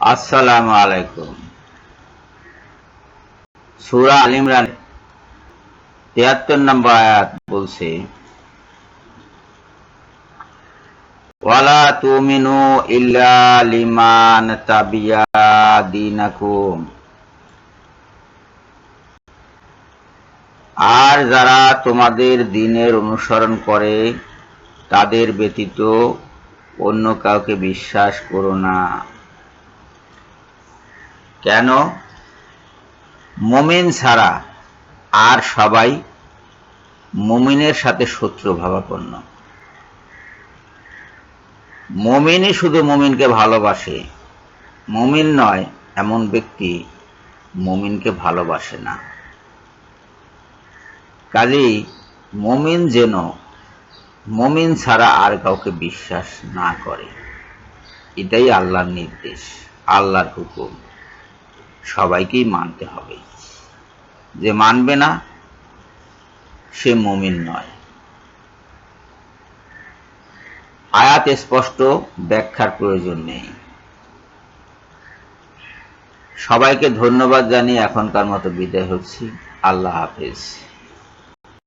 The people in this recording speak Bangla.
আসসালামু আলাইকুম। সুরা আল তিয়াত্তর নম্বর আয়াত বলছে, ওয়ালা তুমিনু ইল্লা লিমান তাবিয়া দিনাকুম। আর যারা তোমাদের দিনের অনুসরণ করে, তাদের ব্যতীত অন্য কাউকে বিশ্বাস করো না। কেন? মমিন ছাড়া আর সবাই মমিনের সাথে শত্রু ভাবাপন্ন। মমিনই শুধু মমিনকে ভালোবাসে, মমিন নয়, এমন ব্যক্তি মমিনকে ভালোবাসে না। কাজেই মমিন যেন মমিন ছাড়া আর কাউকে বিশ্বাস না করে। এটাই আল্লাহর নির্দেশ, আল্লাহর হুকুম। সবাইকেই মানতে হবে। যে মানবে না, সে মমিন নয়। আয়াত স্পষ্ট, ব্যাখ্যার প্রয়োজন নেই। সবাইকে ধন্যবাদ জানিয়ে এখনকার মতো বিদায় হচ্ছি। আল্লাহ হাফেজ।